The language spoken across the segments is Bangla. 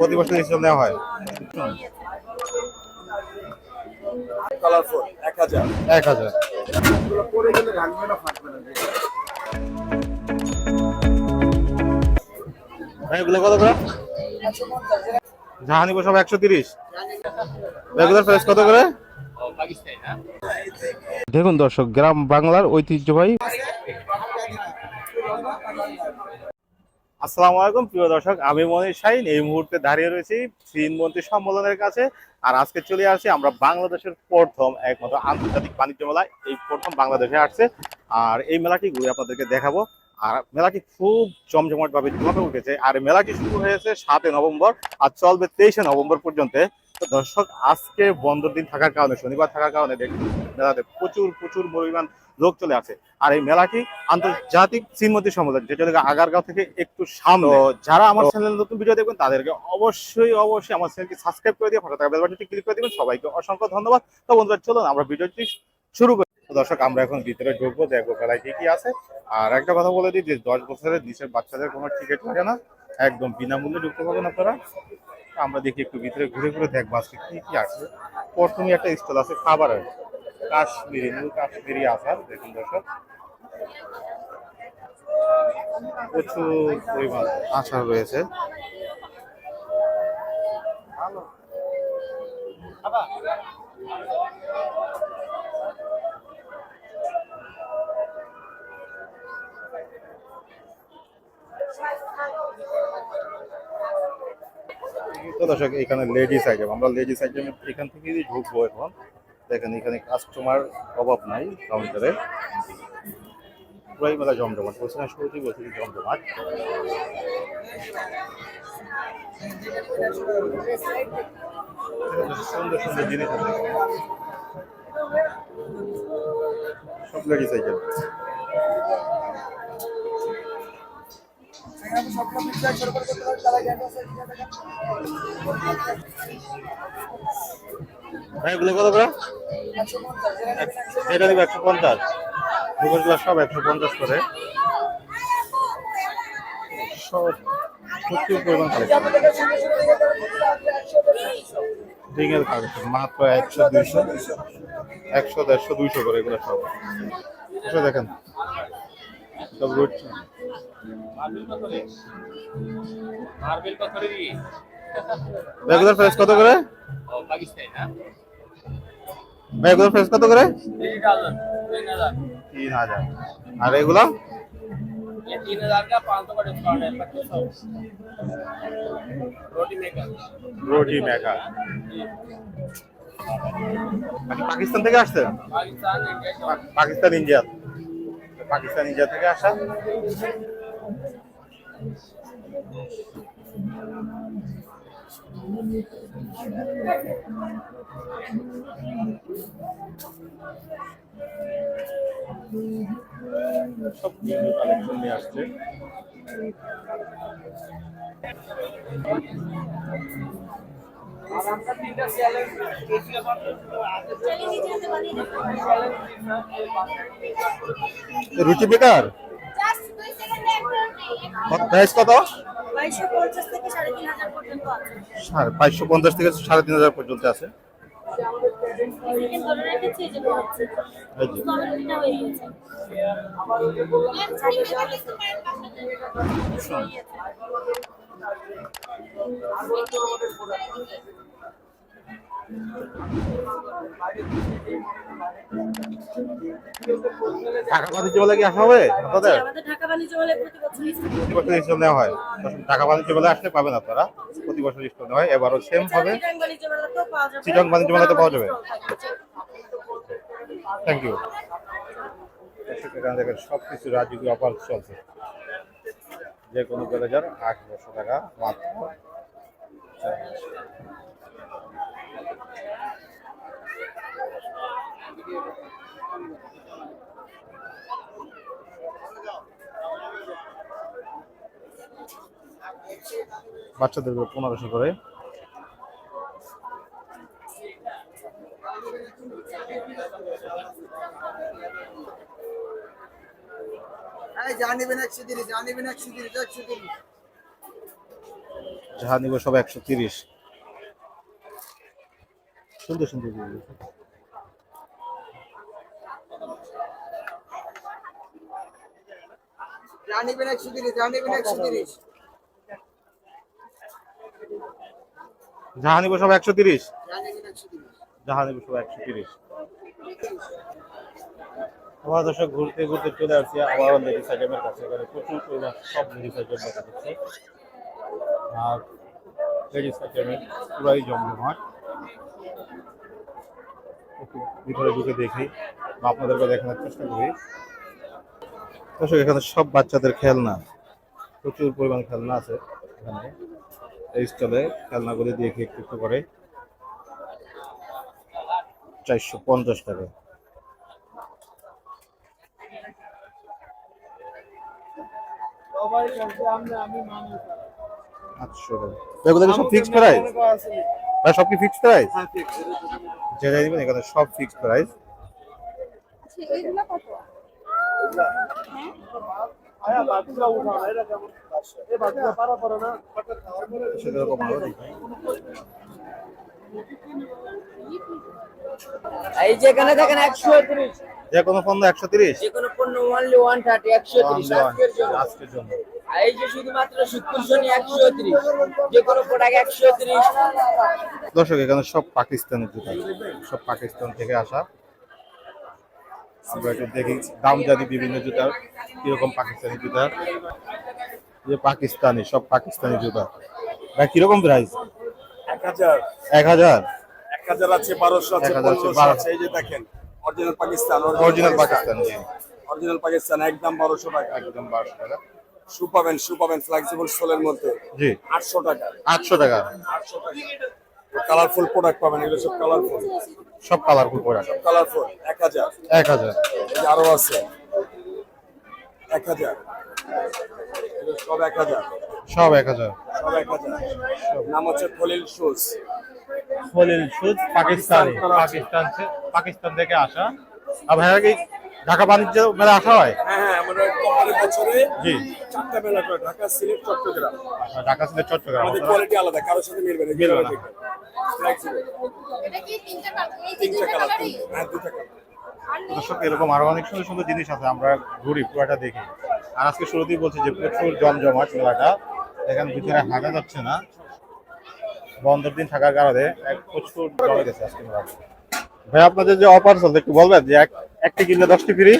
প্রতি বছর ডিসকাউন্ট দেওয়া হয়। কালারফুল এক হাজার। এক হাজার। এগুলো পরে গেলে ভাঙবে না ফাটবে না ভাই এগুলো কত করে? জাহানি সব একশো তিরিশ। রেগুলার প্রাইস কত করে? দেখুন দর্শক গ্রাম বাংলার ঐতিহ্যবাহী আসসালামু আলাইকুম, প্রিয় দর্শক, আমি মনির শাহিন। এই মুহূর্তে দাঁড়িয়ে রয়েছি চীনমন্ত্রী সম্মেলনের কাছে। আর আজকে চলে আসছি আমরা বাংলাদেশের প্রথম, একমাত্র আন্তর্জাতিক বাণিজ্য মেলা এই প্রথম বাংলাদেশে আসছে। আর এই মেলাটি ঘুরে আপনাদেরকে দেখাবো। আর মেলাটি খুব জমজমাট ভাবে উঠেছে। আর মেলাটি শুরু হয়েছে সাতই নভেম্বর আর চলবে তেইশে নভেম্বর পর্যন্ত। দর্শক আজকে বন্ধর দিন থাকার কারণে শনিবার থাকার কারণে দেখুন মেলাতে প্রচুর প্রচুর পরিমাণ লোক চলে আসে। আর এই মেলাটি আন্তর্জাতিক শ্রীমতী সম্মেলন যেটা হলো আগারগাঁও থেকে একটু সামনে। যারা আমার চ্যানেল নতুন ভিডিও দেখবেন তাদেরকে অবশ্যই অবশ্যই আমার চ্যানেলকে সাবস্ক্রাইব করে দিয়ে ফটো থাকা বেল বাটনটি ক্লিক করে দিবেন। সবাইকে অসংখ্য ধন্যবাদ। তো বন্ধুরা চলুন আমরা ভিডিওটি শুরু করি। দর্শক আমরা এখন ভিতরে ঢুকবো দেখব মেলায় কি কি আছে। আর একটা কথা বলে দিই যে দশ বছরের নিচের বাচ্চাদের কোনো টিকিট লাগে না। একদম বিনামূল্যে ঢুকতে পারবেন আপনারা। আমরা দেখি একটু ভিতরে ঘুরে ঘুরে দেখব আজকে কি কি আছে। প্রথমে একটা স্টল আছে খাবারের কাশ্মীরি নীল কাশ্মীরি আচার, দেখুন দর্শক। প্রচুর পরিমাণ আচার রয়েছে। তো দর্শক, এখানে লেডিস আইটেম আমরা লেডিস আইটেম এখান থেকেই ঢুকবো এখন। দেখেন, এখানে কাস্টমার অভাব নাই কাউন্টারে পুরাই মেলা জমজমাট বলছি না শুরুতেই বলছি জমজমাট। সুন্দর সুন্দর জিনিস সব লেডিস আইটেম এগুলো কত করে? একশো পঞ্চাশ। দুপুরগুলো সব একশো পঞ্চাশ করে। সব মাত্র একশো দুইশো। একশো দেড়শো দুইশো করে এগুলো সব। দেখেন। সব রুট মার্বেল পাথরে দি রেগুলার প্রাইস কত করে ও পাকিস্তানি না রেগুলার প্রাইস কত করে तीन डॉलर तीन हजार তিন হাজার আর এগুলো ये तीन हजार का पाँच सौ का डिस्काउंट है पच्चीस सौ रोटी मेकर রুটি মেকা পাকিস্তান থেকে আসছে पाकिस्तान इंडिया পা- পাকিস্তান ইন্ডিয়া পাকিস্তান ইন্ডিয়া থেকে আসা। সব কালেকশন নিয়ে আসছে। রুটি বেকার? প্রাইস কত? বাইশশো পঞ্চাশ থেকে সাড়ে তিন হাজার পর্যন্ত আছে। পাঁচশো টাকা বাণিজ্য বলে কি আসা হবে আপনাদের? ঢাকা বাণিজ্য মেলায় প্রতি বছর প্রতি নেওয়া হয়। টাকা বাণিজ্য মেলা আসলে পাবেন আপনারা। প্রতি বছর ডিসকাউন্ট হয়। এবারও সেম হবে। পাওয়া যাবে। চিটাং বাণিজ্য মেলাতে পাওয়া যাবে? থ্যাংক ইউ এখানে দেখেন সব কিছু রাজকীয় অফার চলছে। যে কোনো কলেজের আট বছর টাকা মাত্র। বাচ্চাদের পনেরোশো করে। যাহা নিব সব একশো তিরিশ। সুন্দর সুন্দর একশো তিরিশ জানিবেন একশো তিরিশ যাহা নিব সব একশো তিরিশ? জানিবেন একশো তিরিশ যাহা নিব সব একশো তিরিশ। আমার দর্শক ঘুরতে ঘুরতে চলে আসছি আবার লেডিস আইটেমের কাছে এখানে। প্রচুর পরিমাণ সব লেডিস আইটেম দেখা যাচ্ছে। আর লেডিস আইটেমের পুরাই জমজমাট। ভিতরে ঢুকে দেখি বা আপনাদেরকে দেখানোর চেষ্টা করি। দর্শক এখানে সব বাচ্চাদের খেলনা প্রচুর পরিমাণ খেলনা আছে এখানে। এই স্টলে খেলনাগুলি দিয়ে একটু একটু করে চারশো পঞ্চাশ টাকা। আটশো টাকা। এগুলো সব ফিক্সড প্রাইস ভাই সব কি ফিক্সড প্রাইস যেটা নেবেন এখানে সব ফিক্সড প্রাইস এগুলো কত? এই দেখেন একশো তিরিশ। যে কোনো পণ্য একশো তিরিশ? যে কোনো পণ্য ওয়ান থার্টি একশো তিরিশ আজকের জন্য। আজকের জন্য। এই যে শুধুমাত্র শুক্র শনি একশো তিরিশ। যে কোনো প্রোডাক্ট একশো তিরিশ। দর্শক এখানে সব পাকিস্তানের জুতা সব পাকিস্তান থেকে আসা আমরা একটু দেখি দাম জানি বিভিন্ন জুতার কীরকম পাকিস্তানি জুতা? যে পাকিস্তানি সব পাকিস্তানি জুতা। ভাই কীরকম প্রাইস এক হাজার। এক হাজার? এক হাজার আছে বারোশো আছে 1000 আছে, পনেরোশো আছে এই যে দেখেন অরিজিনাল পাকিস্তান অরিজিনাল পাকিস্তান জি। অরিজিনাল পাকিস্তান একদম বারোশো টাকা। একদম বারোশো টাকা। শু পাবেন শু পাবেন ফ্লেক্সিবল সোলের মধ্যে। জি। আটশো টাকা। আটশো টাকা। আটশো টাকা। কালারফুল প্রোডাক্ট পাবেন এগুলো সব কালারফুল সব কালারফুল কালারফুল হাজার। এক হাজার। এই যে আরও আছে। এক হাজার। এগুলো সব এক হাজার। সব এক হাজার। সব এক হাজার। নাম হচ্ছে খলিল শুজ। খলিল সুদ পাকিস্তানি পাকিস্তান পাকিস্তান থেকে আসা। আর ভাইয়া কি ঢাকা বাণিজ্য মেলা আসা হয়? হ্যাঁ হ্যাঁ আমরা কোম্পানি বছরে জি। চারটা মেলা করে ঢাকা সিলেট চট্টগ্রাম। আর ঢাকা থেকে চট্টগ্রাম। আমাদের কোয়ালিটি আলাদা কারোর সাথে মিলবে না দর্শক এরকম আরও অনেক সুন্দর সুন্দর জিনিস আছে আমরা ঘুরি পুরাটা দেখি। আর আজকে শুরুতেই বলছি যে প্রচুর জমজমাট মেলাটা। এখানে ভিতরে হাঁটা যাচ্ছে না। বন্ধের দিন থাকার কারণে এক প্রচুর জমে গেছে আজকে মেলাটা। ভাই আপনাদের যে অফার চলছে একটু বলবেন যে এক একটি কিনলে দশটি ফ্রি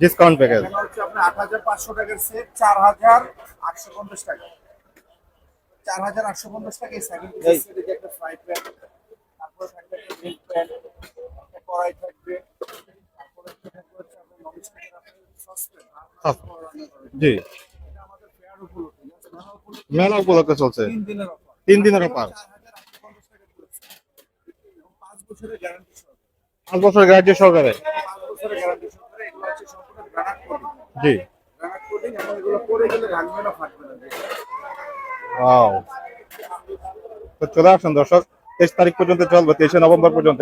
ডিসকাউন্ট প্যাকেজ আট হাজার পাঁচশো টাকার সেট চার হাজার আটশো পঞ্চাশ টাকা। চার হাজার আটশো পঞ্চাশ টাকা একটা ফ্রাই প্যান তারপরে থাকবে একটা মিল্ক প্যান একটা কড়াই থাকবে তারপরে থাকবে হচ্ছে আপনার ননস্টিকের জি। এটা আমাদের ফেয়ার উপলক্ষে মেলা উপলক্ষে মেলা উপলক্ষে চলছে তিন দিনের অফার তিন দিনের অফার চার হাজার আটশো পঞ্চাশ টাকা পড়েছে এবং পাঁচ বছরের গ্যারান্টি সহ পাঁচ বছর গ্যারান্টি সহকারে? পাঁচ বছরের গ্যারান্টি সহকারে এগুলো হচ্ছে সম্পূর্ণ গ্রানাট কোটিং জি। গ্রানাট কোটিং এবং এগুলো পরে গেলে ভাঙবে না ফাটবে না ওয়াও তো চলে আসুন দর্শক তেইশ তারিখ পর্যন্ত চলবে তেইশে নভেম্বর পর্যন্ত।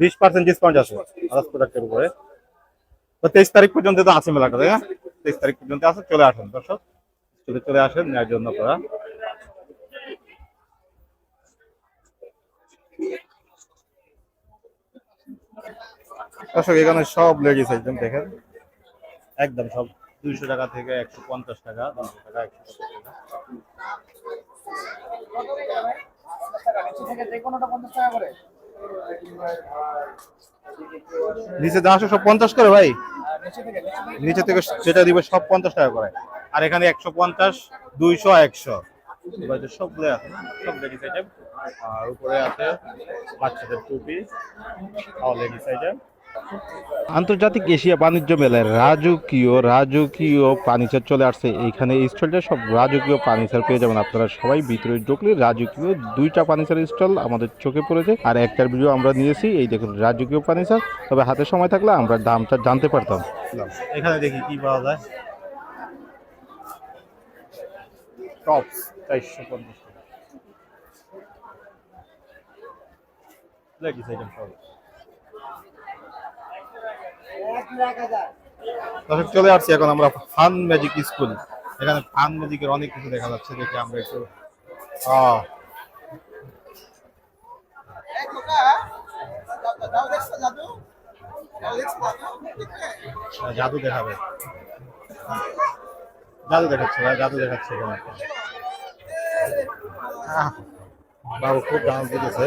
বিশ পার্সেন্ট ডিসকাউন্ট আছে আদার্স প্রোডাক্টের উপরে। তো তেইশ তারিখ পর্যন্ত তো আছে মেলাটা তাই না? তেইশ তারিখ পর্যন্ত আছে চলে আসুন দর্শক। চলে চলে আসেন নেওয়ার জন্য আপনারা দর্শক এখানে সব লেডিস একদম দেখেন। একদম সব দুইশো টাকা থেকে একশো পঞ্চাশ টাকা দুইশো টাকা একশো টাকা। নিচে যা সব পঞ্চাশ করে ভাই? নিচে থেকে যেটা দিবে সব পঞ্চাশ টাকা করে। আর এখানে একশো পঞ্চাশ দুইশো একশো। সবগুলো আছে সব লেডিস আইটেম আর উপরে আছে বাচ্চাদের টুপি লেডিস আইটেম আন্তর্জাতিক এশিয়া বাণিজ্য মেলায় রাজকীয় রাজকীয় পানিচার চলে আসছে। এইখানে এই স্টলটা সব রাজকীয় পানিচার পেয়ে যাবেন আপনারা সবাই। ভিতরে ঢুকলে রাজকীয় দুইটা পানিচার স্টল আমাদের চোখে পড়েছে। আর একটার ভিডিও আমরা নিয়েছি এই দেখুন রাজকীয় পানিচার তবে হাতে সময় থাকলে আমরা দামটা জানতে পারতাম। এখানে দেখি কি পাওয়া যায়। টপস চারশো পঞ্চাশ টাকা। দর্শক, চলে আসছি এখন আমরা ফান ম্যাজিক স্কুল। এখানে ফান ম্যাজিকের অনেক কিছু দেখা যাচ্ছে, দেখে আমরা একটু জাদু দেখাবে। জাদু দেখাচ্ছে জাদু দেখাচ্ছে বাবু খুব ডান্স দিতেছে।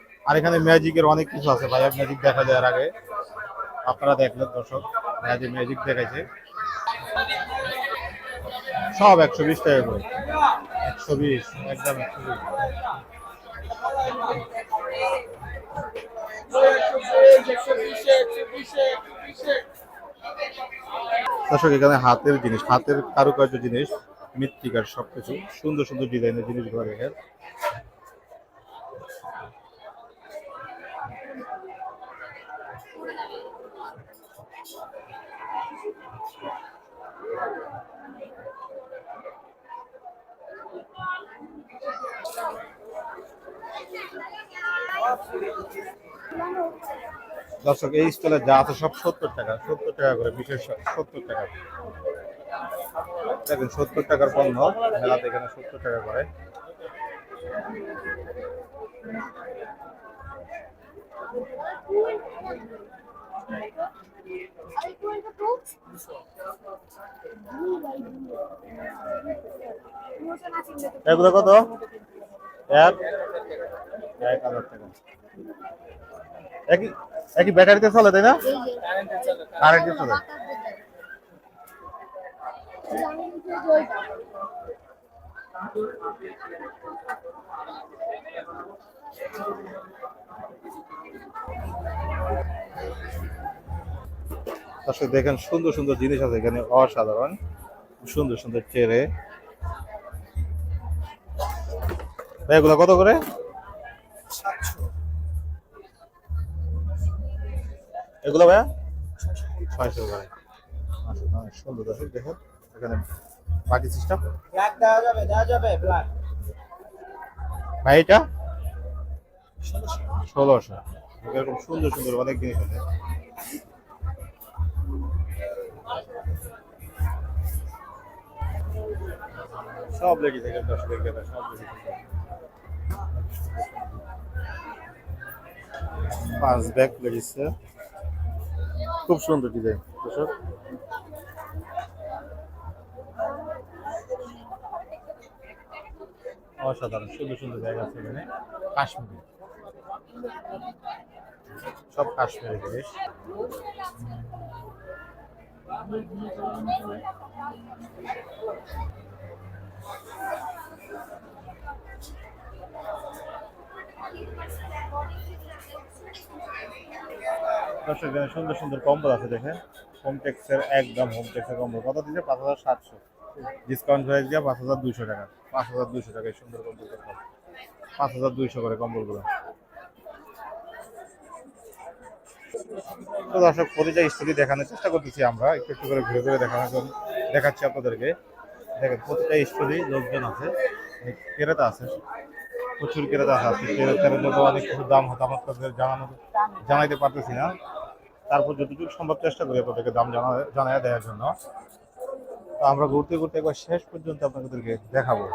আর এখানে ম্যাজিকের অনেক কিছু আছে ভাই ম্যাজিক দেখা দেওয়ার আগে। আপনারা দেখলেন, দর্শক ম্যাজিক ম্যাজিক দেখাইছে। সব একশো বিশ টাকা করে। একশো বিশ, একদম একশো বিশ। দর্শক, এখানে হাতের জিনিস, হাতের কারুকার্য জিনিস, মৃত্তিকার সবকিছু, সুন্দর সুন্দর ডিজাইনের জিনিসগুলো দেখেন। দর্শক, এই স্টলে যা আছে সব সত্তর টাকা সত্তর টাকা করে বিশেষ সত্তর টাকা। দেখেন, সত্তর টাকার পণ্য মেলাতে এখানে সত্তর টাকা করে। এগুলো কত? একই ব্যাটারিতে চলে, তাই না? কারেন্টে চলে। দর্শক দেখেন সুন্দর সুন্দর জিনিস আছে এখানে, অসাধারণ। সুন্দর সুন্দর চেয়ারে। এগুলো কত করে? এগুলো ভাইয়া? ছয়শো করে। সুন্দর দর্শক দেখুন এখানে বাকি সিস্টেম ভাই এটা? ষোলোশো। এরকম সুন্দর সুন্দর অনেক জিনিস আছে। সব লেগে থাকে দশ লেগে সব লেগে থাকে পাঁচ ব্যাগ লেগেছে খুব সুন্দর ডিজাইন দর্শক অসাধারণ সুন্দর সুন্দর জায়গা আছে এখানে কাশ্মীরি সব কাশ্মীরি জিনিস দর্শক, এখানে সুন্দর সুন্দর কম্বল আছে দেখেন। হোমটেক্সের একদম হোমটেক্সের কম্বল। কত দিচ্ছে পাঁচ হাজার সাতশো। ডিসকাউন্ট হয়ে দিয়ে পাঁচ হাজার দুইশো টাকা। পাঁচ হাজার দুইশো টাকায় সুন্দর কম্বল পাঁচ হাজার দুইশো করে কম্বলগুলো তো দর্শক, প্রতিটা স্টোরি দেখানোর চেষ্টা করতেছি আমরা। একটু একটু করে ঘুরে ঘুরে দেখানোর জন্য দেখাচ্ছি আপনাদেরকে। দেখেন, প্রতিটা স্টোরি লোকজন আছে। ক্রেতা আছে। প্রচুর ক্রেতা আছে। ক্রেতার জন্য অনেক কিছু দাম হতো আমার তাদের জানানো জানাইতে পারতেছি না। তারপর যতটুক সম্ভব চেষ্টা করি আপনাদেরকে দাম জানা জানায় দেওয়ার জন্য, তো আমরা ঘুরতে ঘুরতে একবার শেষ পর্যন্ত আপনাদেরকে দেখাবো।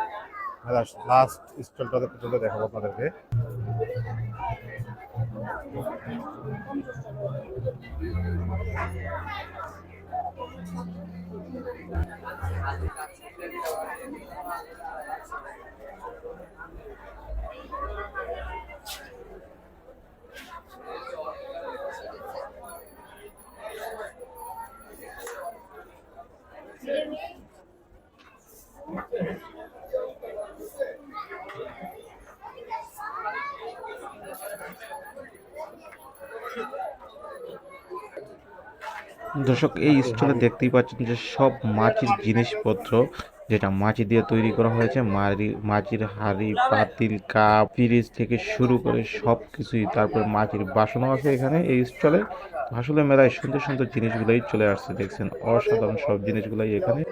লাস্ট স্টলটা পর্যন্ত দেখাবো আপনাদেরকে। দর্শক, এই স্টলে দেখতেই পাচ্ছেন যে সব মাছির জিনিসপত্র, যেটা মাছি দিয়ে তৈরি করা হয়েছে, মারি, মাছির হাড়ি, পাতিল, কাপ, ফ্রিজ থেকে শুরু করে সব কিছুই তারপর মাছির বাসনও আছে এখানে এই স্টলে। আসলে মেলায় সুন্দর সুন্দর জিনিসগুলোই চলে আসছে, দেখছেন? অসাধারণ সব জিনিসগুলাই এখানে।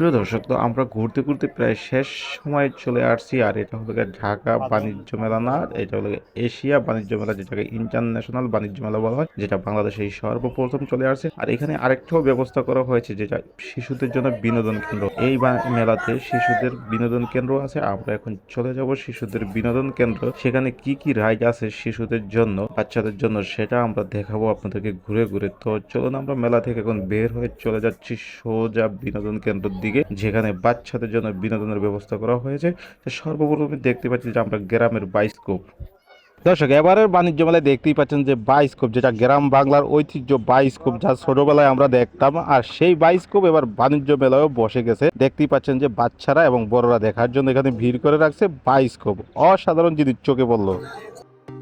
প্রিয় দর্শক, তো আমরা ঘুরতে ঘুরতে প্রায় শেষ সময় চলে আসছি, আর এটা হলো ঢাকা বাণিজ্য মেলা না, এটা হলো এশিয়া বাণিজ্য মেলা, যেটাকে ইন্টারন্যাশনাল বাণিজ্য মেলা বলা হয়, যেটা বাংলাদেশে সর্বপ্রথম চলে আসছে। আর এখানে আরেকটাও ব্যবস্থা করা হয়েছে, যেটা শিশুদের জন্য বিনোদন কেন্দ্র। এই মেলাতে শিশুদের বিনোদন কেন্দ্র আছে, আমরা এখন চলে যাব শিশুদের বিনোদন কেন্দ্র। সেখানে কি কি রাইড আছে শিশুদের জন্য, বাচ্চাদের জন্য, সেটা আমরা দেখাবো আপনাদেরকে ঘুরে ঘুরে। তো চলুন আমরা মেলা থেকে এখন বের হয়ে চলে যাচ্ছি, সোজা বিনোদন কেন্দ্রের দিকে, যেখানে বাচ্চাদের জন্য বিনোদনের ব্যবস্থা করা হয়েছে। সর্বপ্রথমে দেখতে পাচ্ছি যে আমরা গ্রামের বাইস্কোপ। দর্শক, এবারের বাণিজ্য মেলায় দেখতেই পাচ্ছেন যে বাইস্কোপ, যেটা গ্রাম বাংলার ঐতিহ্য বাইস্কোপ যা ছোটবেলায় আমরা দেখতাম, আর সেই বাইস্কোপ এবার বাণিজ্য মেলায়ও বসে গেছে। দেখতেই পাচ্ছেন যে বাচ্চারা এবং বড়রা দেখার জন্য এখানে ভিড় করে রাখছে বাইস্কোপ। অসাধারণ জিনিস চোখে পড়ল।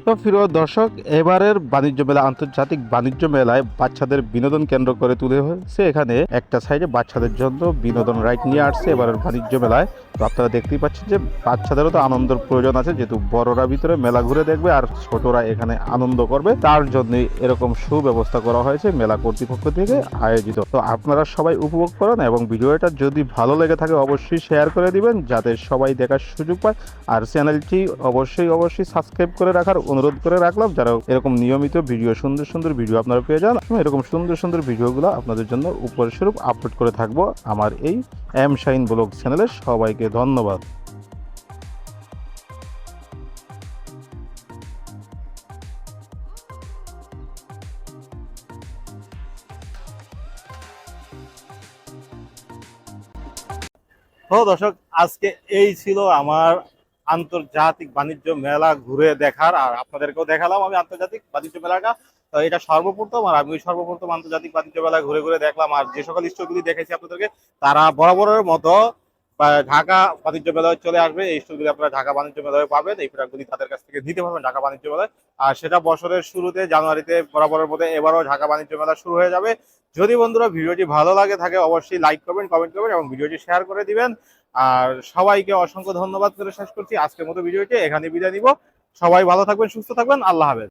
তো প্রিয় দর্শক, এবারের বাণিজ্য মেলা, আন্তর্জাতিক বাণিজ্য মেলায় বাচ্চাদের বিনোদন কেন্দ্র করে তুলে হয়েছে। এখানে একটা সাইডে বাচ্চাদের জন্য বিনোদন রাইড নিয়ে আসছে এবারের বাণিজ্য মেলায়। তো আপনারা দেখতেই পাচ্ছেন যে বাচ্চাদেরও তো আনন্দের প্রয়োজন আছে, যেহেতু বড়রা ভিতরে মেলা ঘুরে দেখবে আর ছোটরা এখানে আনন্দ করবে। তার জন্য এরকম সুব্যবস্থা করা হয়েছে মেলা কর্তৃপক্ষ থেকে আয়োজিত। তো আপনারা সবাই উপভোগ করেন এবং ভিডিওটা যদি ভালো লেগে থাকে অবশ্যই শেয়ার করে দিবেন, যাতে সবাই দেখার সুযোগ পায়। আর চ্যানেলটি অবশ্যই অবশ্যই সাবস্ক্রাইব করে রাখার অনুরোধ করে রাখলাম। যারা এরকম নিয়মিত ভিডিও, সুন্দর সুন্দর ভিডিও আপনারা পেয়ে যান এরকম সুন্দর সুন্দর ভিডিওগুলো আপনাদের জন্য উপরস্বরূপ আপলোড করে থাকব আমার এই এম শাইন ব্লগ চ্যানেলে সবাইকে ধন্যবাদ। তো দর্শক, আজকে এই ছিল আমার আন্তর্জাতিক বাণিজ্য মেলা ঘুরে দেখার, আর আপনাদেরকেও দেখালাম আমি আন্তর্জাতিক বাণিজ্য মেলাটা। তো এটা সর্বপ্রথম আর আমি সর্বপ্রথম আন্তর্জাতিক বাণিজ্য মেলা ঘুরে ঘুরে দেখলাম। আর যে সকল স্টোরগুলি দেখেছি আপনাদেরকে, তারা বরাবরের মতো ঢাকা বাণিজ্য মেলায় চলে আসবে। এই স্টোরগুলি আপনারা ঢাকা বাণিজ্য মেলায় পাবেন। এই প্রোডাক্টগুলি তাদের কাছ থেকে নিতে পারবেন ঢাকা বাণিজ্য মেলায়। আর সেটা বছরের শুরুতে, জানুয়ারিতে বরাবরের মধ্যে এবারও ঢাকা বাণিজ্য মেলা শুরু হয়ে যাবে। যদি বন্ধুরা ভিডিওটি ভালো লাগে থাকে, অবশ্যই লাইক করবেন কমেন্ট করবেন এবং ভিডিওটি শেয়ার করে দিবেন। আর সবাইকে অসংখ্য ধন্যবাদ করে শেষ করছি। আজকের মতো ভিডিওটি এখানে বিদায় নিব। সবাই ভালো থাকবেন, সুস্থ থাকবেন। আল্লাহ হাফেজ।